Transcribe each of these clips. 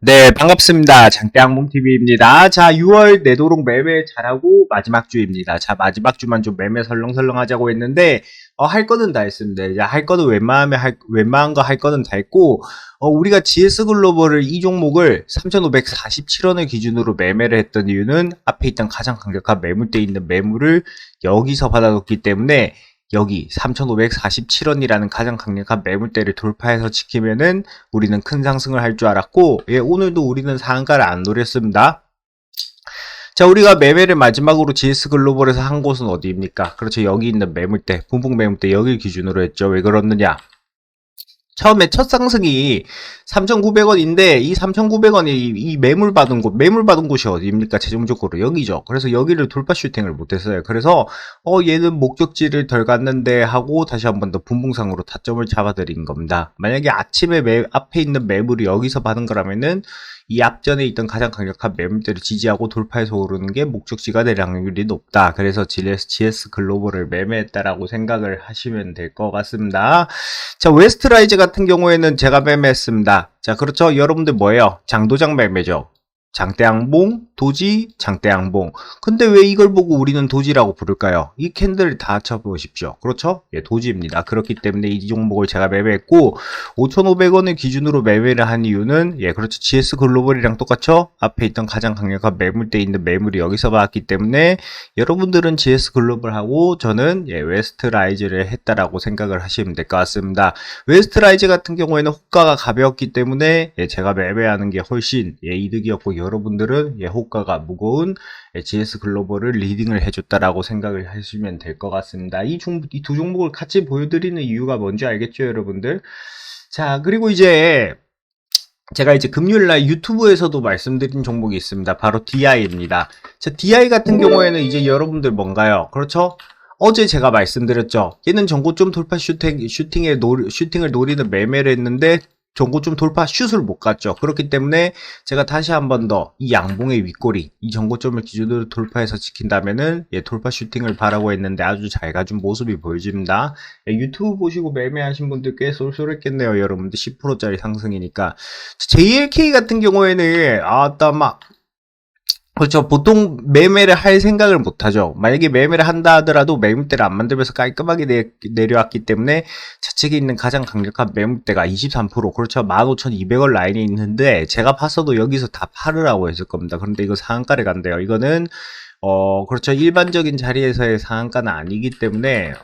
네, 반갑습니다. 장대항봉TV입니다. 자, 6월 내도록 매매 잘하고 마지막 주입니다. 자, 마지막 주만 좀 매매 설렁설렁 하자고 했는데, 어, 할 거는 다 했습니다. 이제 할 거는 웬만하면 할, 웬만한 거 할 거는 다 했고, 어, 우리가 GS 글로벌을 이 종목을 3,547원을 기준으로 매매를 했던 이유는 앞에 있던 가장 강력한 매물대에 있는 매물을 여기서 받아뒀기 때문에 여기 3,547원이라는 가장 강력한 매물대를 돌파해서 지키면은 우리는 큰 상승을 할 줄 알았고, 예, 오늘도 우리는 상한가를 안 노렸습니다. 자, 우리가 매매를 마지막으로 GS 글로벌에서 한 곳은 어디입니까? 그렇죠. 여기 있는 매물대, 분봉 매물대 여기를 기준으로 했죠. 왜 그렇느냐? 처음에 첫 상승이 3,900원인데 이 3,900원이 이 매물 받은 곳, 매물 받은 곳이 어디입니까? 최종적으로 여기죠. 그래서 여기를 돌파 슈팅을 못했어요. 그래서 어 얘는 목적지를 덜 갔는데 하고 다시 한 번 더 분봉상으로 타점을 잡아드린 겁니다. 만약에 아침에 매, 앞에 있는 매물이 여기서 받은 거라면은 이 앞전에 있던 가장 강력한 매물대를 지지하고 돌파해서 오르는 게 목적지가 될 확률이 높다. 그래서 GS, GS 글로벌을 매매했다라고 생각을 하시면 될 것 같습니다. 자, 웨스트라이즈 같은 경우에는 제가 매매했습니다. 자, 그렇죠. 여러분들 뭐예요? 장도장 매매죠. 장대양봉, 도지, 장대양봉. 근데 왜 이걸 보고 우리는 도지라고 부를까요? 이 캔들을 다 합쳐보십시오. 그렇죠? 예, 도지입니다. 그렇기 때문에 이 종목을 제가 매매했고, 5,500원을 기준으로 매매를 한 이유는, 예, 그렇죠. GS 글로벌이랑 똑같죠? 앞에 있던 가장 강력한 매물대에 있는 매물이 여기서 받았기 때문에, 여러분들은 GS 글로벌하고, 저는, 예, 웨스트 라이즈를 했다라고 생각을 하시면 될 것 같습니다. 웨스트 라이즈 같은 경우에는 호가가 가벼웠기 때문에, 예, 제가 매매하는 게 훨씬, 예, 이득이었고, 여러분들은, 예, 호가가 무거운 GS 글로벌을 리딩을 해줬다라고 생각을 하시면 될 것 같습니다. 이 두 종목을 같이 보여드리는 이유가 뭔지 알겠죠, 여러분들? 자, 그리고 이제 제가 이제 금요일 날 유튜브에서도 말씀드린 종목이 있습니다. 바로 DI입니다. 자, DI 같은 경우에는 이제 여러분들 뭔가요? 그렇죠? 어제 제가 말씀드렸죠. 얘는 전고점 돌파 슈팅, 슈팅에 노, 슈팅을 노리는 매매를 했는데 전고점 돌파 슛을 못 갔죠. 그렇기 때문에 제가 다시 한 번 더 이 양봉의 윗꼬리, 이 전고점을 기준으로 돌파해서 지킨다면은 예, 돌파 슈팅을 바라고 했는데 아주 잘 가준 모습이 보여집니다. 예, 유튜브 보시고 매매하신 분들 꽤 쏠쏠했겠네요. 여러분들 10%짜리 상승이니까. JLK 같은 경우에는 아따 막 그렇죠. 보통 매매를 할 생각을 못 하죠. 만약에 매매를 한다 하더라도 매물대를 안 만들면서 깔끔하게 내, 려왔기 때문에 좌측에 있는 가장 강력한 매물대가 23% 그렇죠. 15,200원 라인에 있는데 제가 봤어도 여기서 다 팔으라고 했을 겁니다. 그런데 이거 상한가를 간대요. 이거는 어 그렇죠. 일반적인 자리에서의 상한가는 아니기 때문에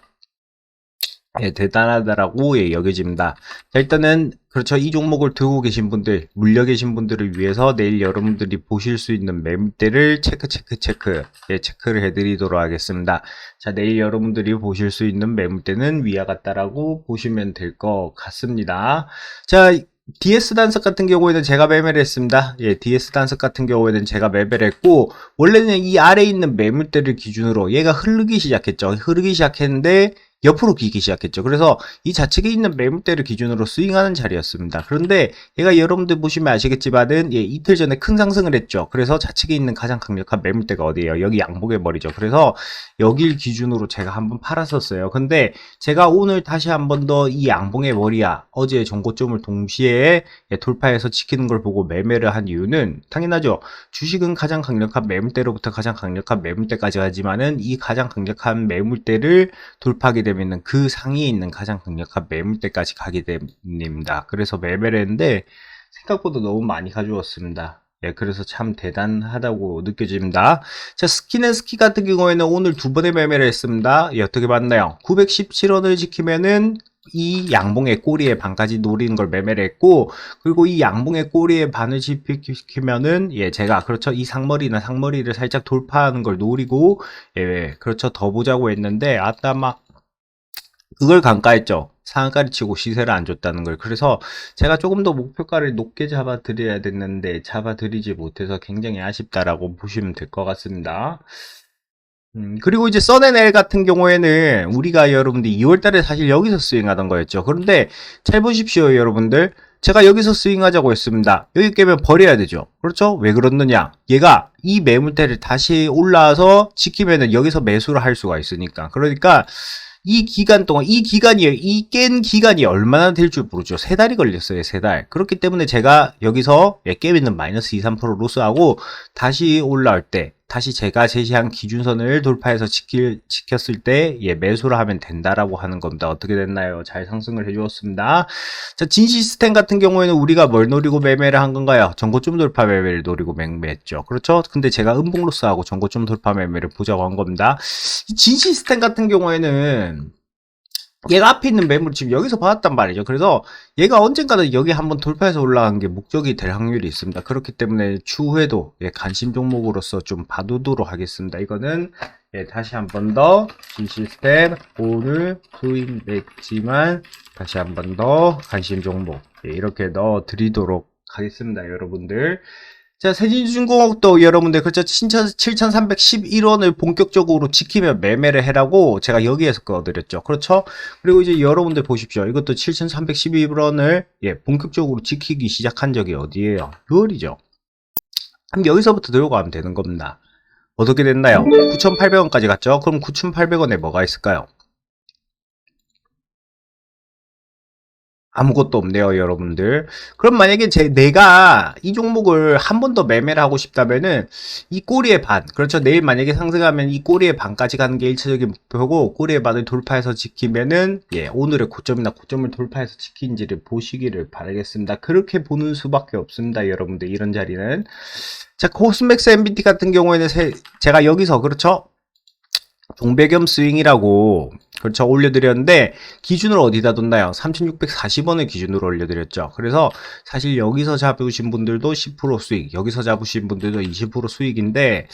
예, 대단하다라고 예, 여겨집니다. 자, 일단은 그렇죠. 이 종목을 들고 계신 분들, 물려 계신 분들을 위해서 내일 여러분들이 보실 수 있는 매물대를 체크 체크 체크 예, 체크를 해드리도록 하겠습니다. 자, 내일 여러분들이 보실 수 있는 매물대는 위와 같다라고 보시면 될 것 같습니다. 자, DS 단석 같은 경우에는 제가 매매를 했습니다. 예, DS 단석 같은 경우에는 제가 매매를 했고, 원래는 이 아래에 있는 매물대를 기준으로 얘가 흐르기 시작했죠. 흐르기 시작했는데, 옆으로 기기 시작했죠. 그래서 이 좌측에 있는 매물대를 기준으로 스윙하는 자리였습니다. 그런데 얘가 여러분들 보시면 아시겠지만은 예, 이틀 전에 큰 상승을 했죠. 그래서 좌측에 있는 가장 강력한 매물대가 어디예요? 여기 양복의 머리죠. 그래서 여길 기준으로 제가 한번 팔았었어요. 근데 제가 오늘 다시 한번 더 이 양봉의 머리야 어제 정고점을 동시에 예, 돌파해서 지키는 걸 보고 매매를 한 이유는 당연하죠. 주식은 가장 강력한 매물대로부터 가장 강력한 매물대까지 하지만은 이 가장 강력한 매물대를 돌파하게 되면 은 그 상위에 있는 가장 강력한 매물대까지 가게 됩니다. 그래서 매매를 했는데 생각보다 너무 많이 가져왔습니다. 예, 그래서 참 대단하다고 느껴집니다. 자, 스키앤스키 같은 경우에는 오늘 두 번의 매매를 했습니다. 예, 어떻게 봤나요? 917원을 지키면은 이 양봉의 꼬리에 반까지 노리는 걸 매매를 했고 그리고 이 양봉의 꼬리에 반을 지키면은 예 제가 그렇죠 이 상머리나 상머리를 살짝 돌파하는 걸 노리고 예 그렇죠 더 보자고 했는데 아따 막 그걸 간과했죠. 상한가를 치고 시세를 안 줬다는 걸. 그래서 제가 조금 더 목표가를 높게 잡아 드려야 됐는데 잡아 드리지 못해서 굉장히 아쉽다라고 보시면 될 것 같습니다. 음, 그리고 이제 써낸엘 같은 경우에는 우리가 여러분들 2월 달에 사실 여기서 스윙하던 거였죠. 그런데 잘 보십시오, 여러분들. 제가 여기서 스윙하자고 했습니다. 여기 깨면 버려야 되죠. 그렇죠? 왜 그렇느냐? 얘가 이 매물대를 다시 올라와서 지키면은 여기서 매수를 할 수가 있으니까. 그러니까 이 기간 동안 이 기간이 이 깬 기간이 얼마나 될 줄 모르죠. 세 달이 걸렸어요. 세 달. 그렇기 때문에 제가 여기서 예, 깨있는 마이너스 2, 3% 로스하고 다시 올라올 때 다시 제가 제시한 기준선을 돌파해서 지킬, 지켰을 때, 예, 매수를 하면 된다라고 하는 겁니다. 어떻게 됐나요? 잘 상승을 해주었습니다. 자, 진 시스템 같은 경우에는 우리가 뭘 노리고 매매를 한 건가요? 전고점 돌파 매매를 노리고 매매했죠. 그렇죠? 근데 제가 음봉로스하고 전고점 돌파 매매를 보자고 한 겁니다. 이진 시스템 같은 경우에는 얘가 앞에 있는 매물 지금 여기서 받았단 말이죠. 그래서 얘가 언젠가는 여기 한번 돌파해서 올라간 게 목적이 될 확률이 있습니다. 그렇기 때문에 추후에도 예, 관심 종목으로서 좀 봐두도록 하겠습니다. 이거는 예, 다시 한 번 더 G시스템 오늘 수익냈지만 다시 한 번 더 관심 종목 예, 이렇게 넣어 드리도록 하겠습니다. 여러분들. 자, 세진중공업도 여러분들, 그렇죠. 7,311원을 본격적으로 지키면 매매를 해라고 제가 여기에서 꺼드렸죠. 그렇죠. 그리고 이제 여러분들 보십시오. 이것도 7,311원을, 예, 본격적으로 지키기 시작한 적이 어디예요? 6월이죠. 그럼 여기서부터 들어가면 되는 겁니다. 어떻게 됐나요? 9,800원까지 갔죠? 그럼 9,800원에 뭐가 있을까요? 아무것도 없네요, 여러분들. 그럼 만약에 제, 내가 이 종목을 한 번 더 매매를 하고 싶다면은 이 꼬리의 반, 그렇죠. 내일 만약에 상승하면 이 꼬리의 반까지 가는 게 1차적인 목표고 꼬리의 반을 돌파해서 지키면은 예, 오늘의 고점이나 고점을 돌파해서 지킨지를 보시기를 바라겠습니다. 그렇게 보는 수밖에 없습니다, 여러분들. 이런 자리는. 자, 코스맥스 MBT 같은 경우에는 세, 제가 여기서 그렇죠. 종배겸 스윙이라고 그렇죠. 올려드렸는데, 기준을 어디다 뒀나요? 3640원을 기준으로 올려드렸죠. 그래서 사실 여기서 잡으신 분들도 10% 수익, 여기서 잡으신 분들도 20% 수익인데,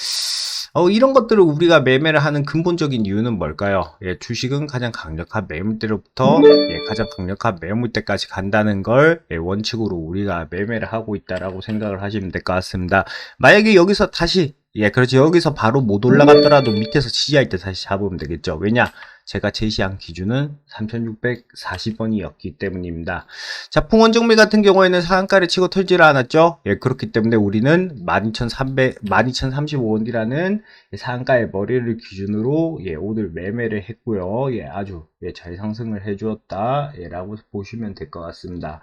어, 이런 것들을 우리가 매매를 하는 근본적인 이유는 뭘까요? 예, 주식은 가장 강력한 매물대로부터 예, 가장 강력한 매물대까지 간다는 걸 예, 원칙으로 우리가 매매를 하고 있다라고 생각을 하시면 될 것 같습니다. 만약에 여기서 다시 예, 그렇죠. 여기서 바로 못 올라갔더라도 밑에서 지지할 때 다시 잡으면 되겠죠. 왜냐? 제가 제시한 기준은 3640원이었기 때문입니다. 자, 풍원정밀 같은 경우에는 상한가를 치고 털지를 않았죠? 예, 그렇기 때문에 우리는 12300, 12035원이라는 상한가의 머리를 기준으로 예, 오늘 매매를 했고요. 예, 아주 예, 잘 상승을 해주었다. 예, 라고 보시면 될 것 같습니다.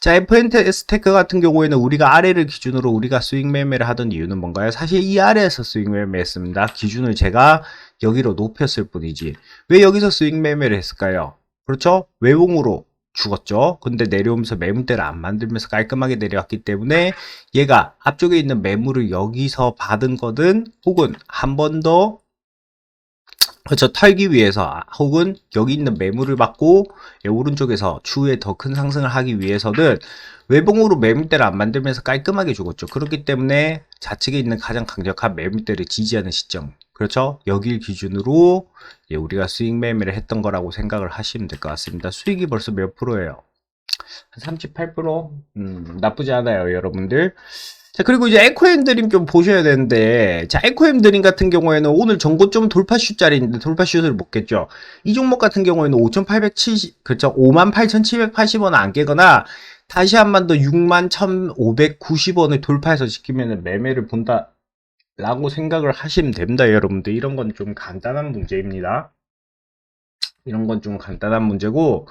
자, FNS 테크 같은 경우에는 우리가 아래를 기준으로 우리가 스윙 매매를 하던 이유는 뭔가요? 사실 이 아래에서 스윙 매매했습니다. 기준을 제가 여기로 높였을 뿐이지. 왜 여기서 스윙 매매를 했을까요? 그렇죠? 외봉으로 죽었죠. 근데 내려오면서 매물대를 안 만들면서 깔끔하게 내려왔기 때문에 얘가 앞쪽에 있는 매물을 여기서 받은 거든 혹은 한 번 더 그렇죠. 털기 위해서 혹은 여기 있는 매물을 받고 예, 오른쪽에서 추후에 더 큰 상승을 하기 위해서는 외봉으로 매물대를 안 만들면서 깔끔하게 죽었죠. 그렇기 때문에 좌측에 있는 가장 강력한 매물대를 지지하는 시점 그렇죠? 여길 기준으로 예, 우리가 수익 매매를 했던 거라고 생각을 하시면 될 것 같습니다. 수익이 벌써 몇 프로예요? 한 38%? 음, 나쁘지 않아요, 여러분들. 자, 그리고 이제 에코엠 드림 좀 보셔야 되는데, 자, 에코엠 드림 같은 경우에는 오늘 전고점 돌파슛짜리인데 돌파슛을 먹겠죠. 이 종목 같은 경우에는 5,870, 그렇죠. 58,780원 안 깨거나, 다시 한 번 더 61,590원을 돌파해서 지키면 매매를 본다. 라고 생각을 하시면 됩니다, 여러분들. 이런 건 좀 간단한 문제입니다. 이런 건 좀 간단한 문제고,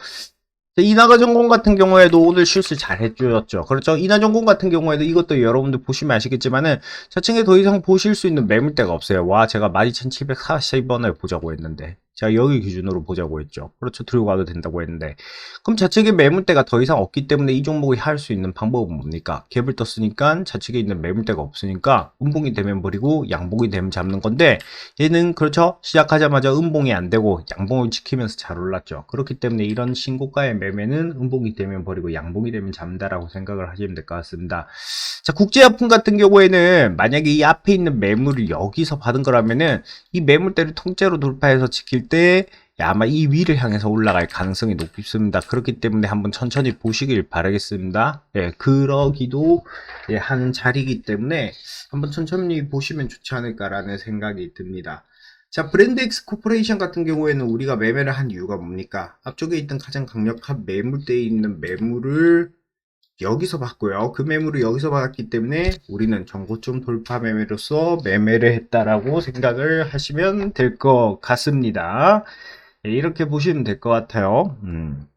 이나가전공 같은 경우에도 오늘 실수 잘 해주었죠. 그렇죠. 이나전공 같은 경우에도 이것도 여러분들 보시면 아시겠지만은 저층에 더 이상 보실 수 있는 매물대가 없어요. 와, 제가 12,740원을 보자고 했는데. 제가 여기 기준으로 보자고 했죠. 그렇죠. 들고 가도 된다고 했는데. 그럼 좌측에 매물대가 더 이상 없기 때문에 이 종목이 할 수 있는 방법은 뭡니까? 갭을 떴으니까 좌측에 있는 매물대가 없으니까 음봉이 되면 버리고 양봉이 되면 잡는 건데 얘는 그렇죠. 시작하자마자 음봉이 안 되고 양봉을 지키면서 잘 올랐죠. 그렇기 때문에 이런 신고가의 매매는 음봉이 되면 버리고 양봉이 되면 잡는다라고 생각을 하시면 될 것 같습니다. 자, 국제화품 같은 경우에는 만약에 이 앞에 있는 매물을 여기서 받은 거라면은 이 매물대를 통째로 돌파해서 지킬 때 아마 이 위를 향해서 올라갈 가능성이 높습니다. 그렇기 때문에 한번 천천히 보시길 바라겠습니다. 예, 그러기도 예, 하는 자리이기 때문에 한번 천천히 보시면 좋지 않을까라는 생각이 듭니다. 자, 브랜드 엑스 코퍼레이션 같은 경우에는 우리가 매매를 한 이유가 뭡니까? 앞쪽에 있던 가장 강력한 매물대에 있는 매물을 여기서 받고요. 그 매물을 여기서 받았기 때문에 우리는 정고점 돌파 매매로서 매매를 했다라고 생각을 하시면 될 것 같습니다. 예, 이렇게 보시면 될 것 같아요. 음.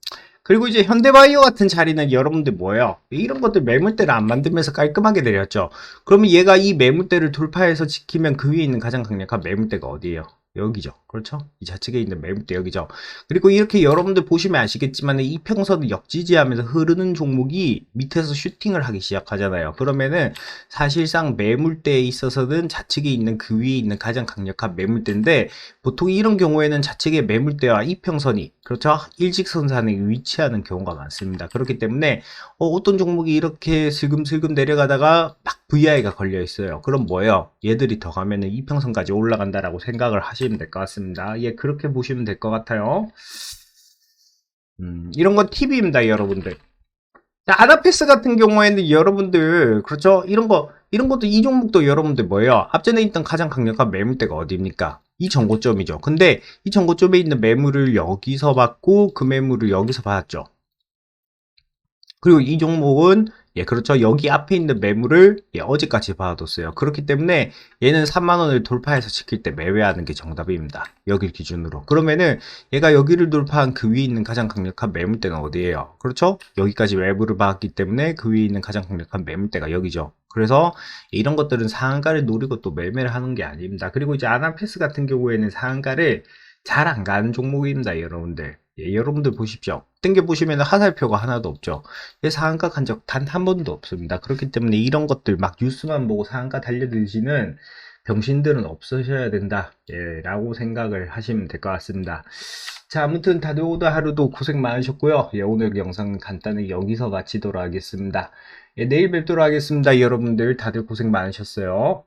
그리고 이제 현대바이오 같은 자리는 여러분들 뭐예요? 이런 것들 매물대를 안 만들면서 깔끔하게 내렸죠. 그러면 얘가 이 매물대를 돌파해서 지키면 그 위에 있는 가장 강력한 매물대가 어디예요? 여기죠. 그렇죠? 이 좌측에 있는 매물대 여기죠. 그리고 이렇게 여러분들 보시면 아시겠지만 이 평선을 역지지하면서 흐르는 종목이 밑에서 슈팅을 하기 시작하잖아요. 그러면은 사실상 매물대에 있어서는 좌측에 있는 그 위에 있는 가장 강력한 매물대인데 보통 이런 경우에는 좌측의 매물대와 이 평선이 그렇죠 일직선상에 위치하는 경우가 많습니다. 그렇기 때문에 어, 떤 종목이 이렇게 슬금슬금 내려가다가 막 VI가 걸려 있어요. 그럼 뭐예요? 얘들이 더 가면은 이평선까지 올라간다라고 생각을 하시면 될 것 같습니다. 예, 그렇게 보시면 될 것 같아요. 음, 이런 건 팁입니다, 여러분들. 자, 아나페스 같은 경우에는 여러분들, 그렇죠? 이런 거, 이런 것도 이 종목도 여러분들 뭐예요? 앞전에 있던 가장 강력한 매물대가 어디입니까? 이 정고점이죠. 근데 이 정고점에 있는 매물을 여기서 받고 그 매물을 여기서 받았죠. 그리고 이 종목은 예, 그렇죠. 여기 앞에 있는 매물을 예, 어제까지 받아뒀어요. 그렇기 때문에 얘는 3만원을 돌파해서 지킬 때 매매하는 게 정답입니다. 여길 기준으로. 그러면은 얘가 여기를 돌파한 그 위에 있는 가장 강력한 매물대는 어디예요? 그렇죠? 여기까지 매물을 받았기 때문에 그 위에 있는 가장 강력한 매물대가 여기죠. 그래서 이런 것들은 상한가를 노리고 또 매매를 하는 게 아닙니다. 그리고 이제 아나페스 같은 경우에는 상한가를 잘 안 가는 종목입니다, 여러분들. 예, 여러분들 보십시오. 땡겨보시면 하살표가 하나도 없죠. 예, 상한가 간 적 단 한 번도 없습니다. 그렇기 때문에 이런 것들 막 뉴스만 보고 상한가 달려드시는 병신들은 없으셔야 된다. 예, 라고 생각을 하시면 될 것 같습니다. 자, 아무튼 다들 오늘 하루도 고생 많으셨고요. 예, 오늘 영상은 간단히 여기서 마치도록 하겠습니다. 예, 내일 뵙도록 하겠습니다. 여러분들 다들 고생 많으셨어요.